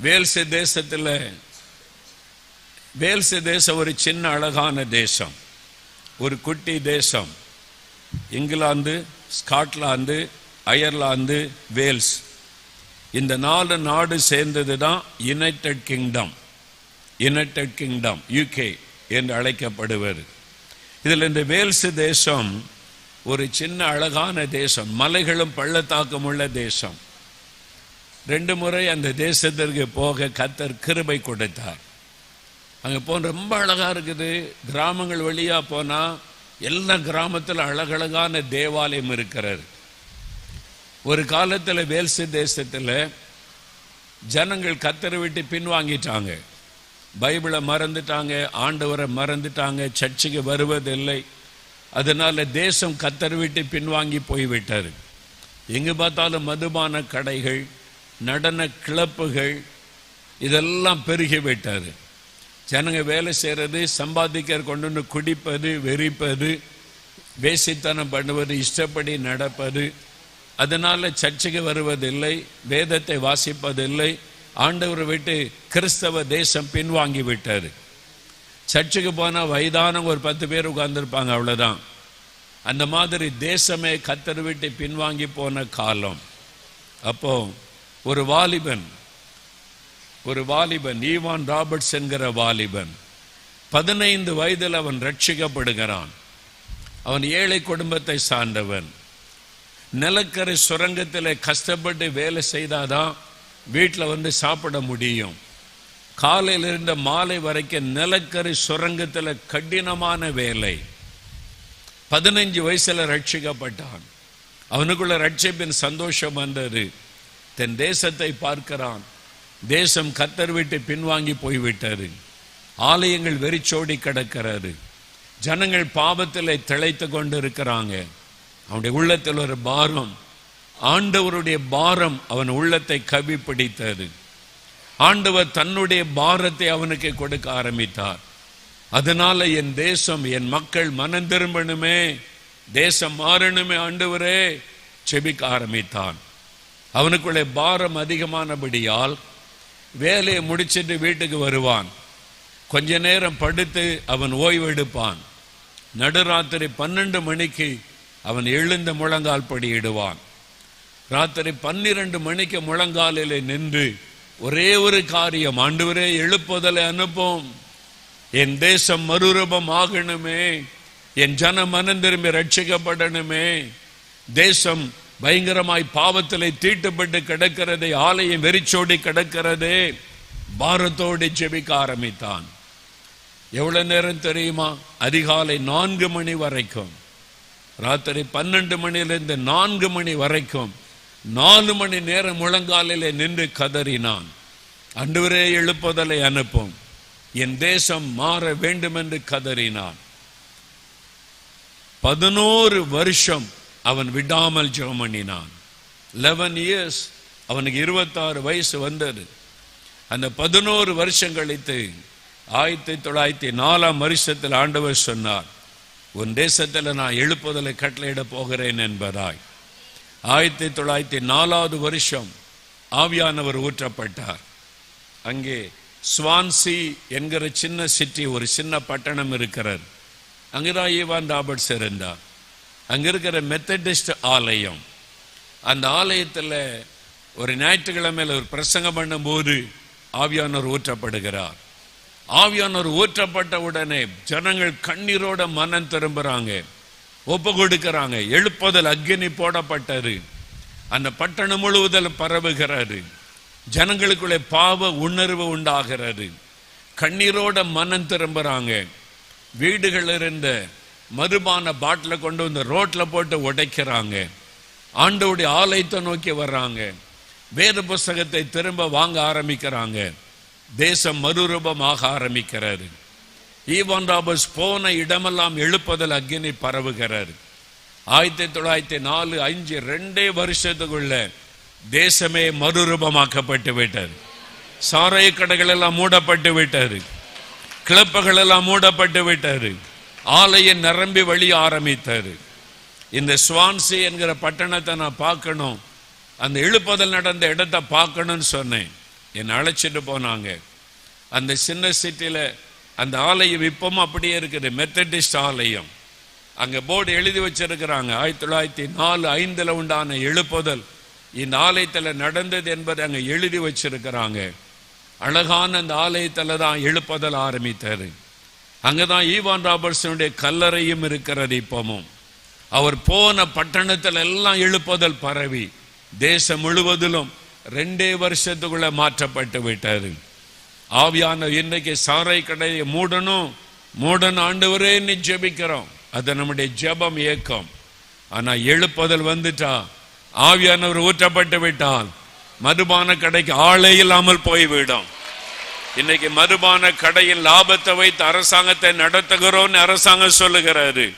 Wales தேசத்தில் Wales தேசம் ஒரு சின்ன அழகான தேசம். ஒரு குட்டி தேசம். England Scotland Ireland Wales. இந்த நாலு நாடு சேர்ந்தது தான் United Kingdom United Kingdom UK என்று அழைக்கப்படுவது. இதில் இந்த வேல்ஸ் தேசம் ஒரு சின்ன அழகான தேசம். மலைகளும் பள்ளத்தாக்கம் உள்ள தேசம். ரெண்டு முறை அந்த தேசத்திற்கு போக கத்தர் கிருபை கொடுத்தார். அங்கே போன ரொம்ப அழகாக இருக்குது. கிராமங்கள் வழியாக போனால் எல்லா கிராமத்தில் அழகழகான தேவாலயம் இருக்கிறது. ஒரு காலத்தில் வேல்ஸ் தேசத்தில் ஜனங்கள் கத்தரை விட்டு பின்வாங்கிட்டாங்க. பைபிளை மறந்துட்டாங்க ஆண்டவரை மறந்துட்டாங்க சர்ச்சுக்கு வருவதில்லை. அதனால் தேசம் கத்தரை விட்டு பின்வாங்கி போய்விட்டார் எங்கே பார்த்தாலும் மதுபான கடைகள் நடன கிளப்புகள் இதெல்லாம் பெருகிவிட்டார் ஜனங்க வேலை செய்கிறது சம்பாதிக்க கொண்டு வந்து குடிப்பது வெறிப்பது வேசித்தனம் பண்ணுவது இஷ்டப்படி நடப்பது. அதனால் சர்ச்சுக்கு வருவதில்லை வேதத்தை வாசிப்பதில்லை ஆண்டவரை விட்டு கிறிஸ்தவ தேசம் பின்வாங்கி விட்டார் சர்ச்சுக்கு போனால் வயதானவங்க ஒரு பத்து பேர் உட்கார்ந்துருப்பாங்க அவ்வளோதான் அந்த மாதிரி தேசமே கத்தர் விட்டு பின்வாங்கி போன காலம். அப்போது ஒரு வாலிபன் ஒரு வாலிபன் ஈவான் ராபர்ட்ஸ் என்கிற வாலிபன் பதினைந்து வயதில் அவன் ரட்சிக்கப்படுகிறான். அவன் ஏழை குடும்பத்தை சார்ந்தவன். நிலக்கரை சுரங்கத்தில் கஷ்டப்பட்டு வேலை செய்தாதான் வீட்டில் வந்து சாப்பிட முடியும். காலையிலிருந்து மாலை வரைக்கும் நிலக்கரி சுரங்கத்தில் கடினமான வேலை. பதினஞ்சு வயசில் ரட்சிக்கப்பட்டான். அவனுக்குள்ள ரட்சிப்பின் சந்தோஷம் வந்தது. தன் தேசத்தை பார்க்கிறான். தேசம் கத்தர் விட்டு பின்வாங்கி போய்விட்டாரு ஆலயங்கள் வெறிச்சோடி கிடக்கிறாரு ஜனங்கள் பாவத்தில் திளைத்து கொண்டு இருக்கிறாங்க அவனுடைய உள்ளத்தில் ஒரு பாரம். ஆண்டவருடைய பாரம் அவன் உள்ளத்தை கவி பிடித்தது ஆண்டவர் தன்னுடைய பாரத்தை அவனுக்கு கொடுக்க ஆரம்பித்தார். அதனால என் தேசம் என் மக்கள் மனம் திரும்பணுமே. தேசம் மாறணுமே ஆண்டவரே. செபிக்க ஆரம்பித்தான். அவனுக்குள்ளே பாரம் அதிகமானபடியால் வேலையை முடிச்சிட்டு வீட்டுக்கு வருவான். கொஞ்ச நேரம் படுத்து அவன் ஓய்வெடுப்பான். நடுராத்திரி பன்னெண்டு மணிக்கு அவன் எழுந்த முழங்கால் படியிடுவான். ராத்திரி பன்னிரண்டு மணிக்கு முழங்காலில் நின்று ஒரே ஒரு காரியம் ஆண்டவரே எழுப்புதலை அனுப்பும். என் தேசம் மறுரூபம் ஆகணுமே என் ஜன மனம் திரும்பி ரட்சிக்கப்படணுமே தேசம் பயங்கரமாய் பாவத்திலே தீட்டுப்பட்டு கிடக்கிறதே ஆலயம் வெறிச்சோடி கிடக்கிறதே பாரத்தோடு ஜெபிக்க ஆரம்பித்தான். எவ்வளவு நேரம் தெரியுமா? அதிகாலை நான்கு மணி வரைக்கும். ராத்திரி பன்னெண்டு மணியிலிருந்து நான்கு மணி வரைக்கும் நாலு மணி நேரம் முழங்காலிலே நின்று கதறினான். அன்றுவரே எழுப்புதலை அனுப்பும். என் தேசம் மாற வேண்டும் என்று கதறினான். பதினோரு வருஷம் அவன் விடாமல் ஜெபம் பண்ணினான். லெவன் இயர்ஸ் அவனுக்கு இருபத்தாறு வயசு வந்தது. அந்த பதினோரு வருஷம் கழித்து ஆயிரத்தி தொள்ளாயிரத்தி நாலாம் வருஷத்தில் ஆண்டவர் சொன்னார் உன் தேசத்தில் நான் எழுப்புதலை கட்டளையிட போகிறேன் என்பதாய். ஆயிரத்தி தொள்ளாயிரத்தி நாலாவது வருஷம் ஆவியானவர் ஊற்றப்பட்டார். அங்கே ஸ்வான்சி என்கிற சின்ன சிட்டி ஒரு சின்ன பட்டணம் இருக்கிறது. அங்குதான் ஈவான் ராபர்ட்ஸ் இருந்தார். அங்க இருக்கிற மெத்தடிஸ்ட் ஆலயம். அந்த ஆலயத்தில் ஒரு ஞாயிற்றுக்கிழமையில் ஒரு பிரசங்கம் பண்ணும்போது ஆவியானவர் ஊற்றப்படுகிறார். ஆவியானவர் ஊற்றப்பட்ட உடனே ஜனங்கள் கண்ணீரோட மனம் திரும்புறாங்க. ஒப்பு கொடுக்கிறாங்க. எழுப்புதல் அக்னி போடப்பட்டாரு அந்த பட்டணம் முழுவதில் பரவுகிறாரு ஜனங்களுக்குள்ளே பாவ உணர்வு உண்டாகிறது. கண்ணீரோட மனம் திரும்புறாங்க. வீடுகள் இருந்த மதுபான பாட்டிலை கொண்டு வந்து ரோட்டில் போட்டு உடைக்கிறாங்க. ஆண்டவுடைய ஆலயத்தை நோக்கி வர்றாங்க. வேத புஸ்தகத்தை திரும்ப வாங்க ஆரம்பிக்கிறாங்க. தேசம் மறுரூபமாக ஆரம்பிக்கிறார் ஈவான் ராபர்ஸ் போன இடமெல்லாம் எழுப்புதல் அக்னி பரவுகிறார். ஆயிரத்தி தொள்ளாயிரத்தி நாலு அஞ்சு ரெண்டே வருஷத்துக்குள்ள தேசமே மறுரூபமாக்கப்பட்டு விட்டது. சாராய கடைகள் எல்லாம் மூடப்பட்டு விட்டது. கிளப்புகள் எல்லாம் மூடப்பட்டு விட்டது. ஆலையை நிரம்பி வழி ஆரம்பித்தது. இந்த ஸ்வான்சி என்கிற பட்டணத்தை நான் பார்க்கணும். அந்த எழுப்புதல் நடந்த இடத்த பார்க்கணும்னு சொன்னேன். என்னை அழைச்சிட்டு போனாங்க. அந்த சின்ன சிட்டியில் அந்த ஆலயம் இப்பவும் அப்படியே இருக்குது. மெத்தடிஸ்ட் ஆலயம். அங்கே போர்டு எழுதி வச்சிருக்கிறாங்க. ஆயிரத்தி தொள்ளாயிரத்தி நாலு ஐந்தில் உண்டான எழுப்புதல் இந்த ஆலயத்தில் நடந்தது என்பதை அங்கே எழுதி வச்சிருக்கிறாங்க. அழகான அந்த ஆலயத்தில் தான் எழுப்புதல் ஆரம்பித்தார் அங்கே தான் ஈவான் ராபர்ட்ஸனுடைய கல்லறையும் இருக்கிறது இப்பவும் அவர் போன பட்டணத்தில் எல்லாம் எழுப்புதல் பரவி தேசம் முழுவதிலும் ரெண்டே வருஷத்துக்குள்ள மாற்றப்பட்டு விட்டார் ஆவியான இன்னைக்கு சாரை கடையை மூடணும் மூடன் ஆண்டவரே ஜெபிக்கிறோம். அது நம்முடைய ஜெபம் ஏக்கம் ஆனால் எழுப்புதல் வந்துட்டா ஆவியானவர் ஊற்றப்பட்டு விட்டால் மதுபான கடைக்கு ஆளே இல்லாமல் போய்விடும். இன்னைக்கு மதுபான கடையில் லாபத்தை வைத்து அரசாங்கத்தை நடத்துகிறோம்னு அரசாங்கம் சொல்லுகிறாரு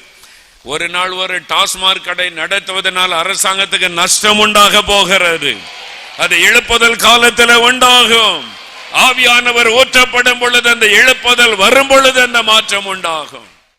ஒரு நாள் ஒரு டாஸ்மாக் கடை நடத்துவதனால் அரசாங்கத்துக்கு நஷ்டம் உண்டாக போகிறது. அது எழுப்புதல் காலத்தில் உண்டாகும். ஆவியானவர் ஊற்றப்படும் பொழுது அந்த எழுப்புதல் வரும் பொழுது அந்த மாற்றம் உண்டாகும்.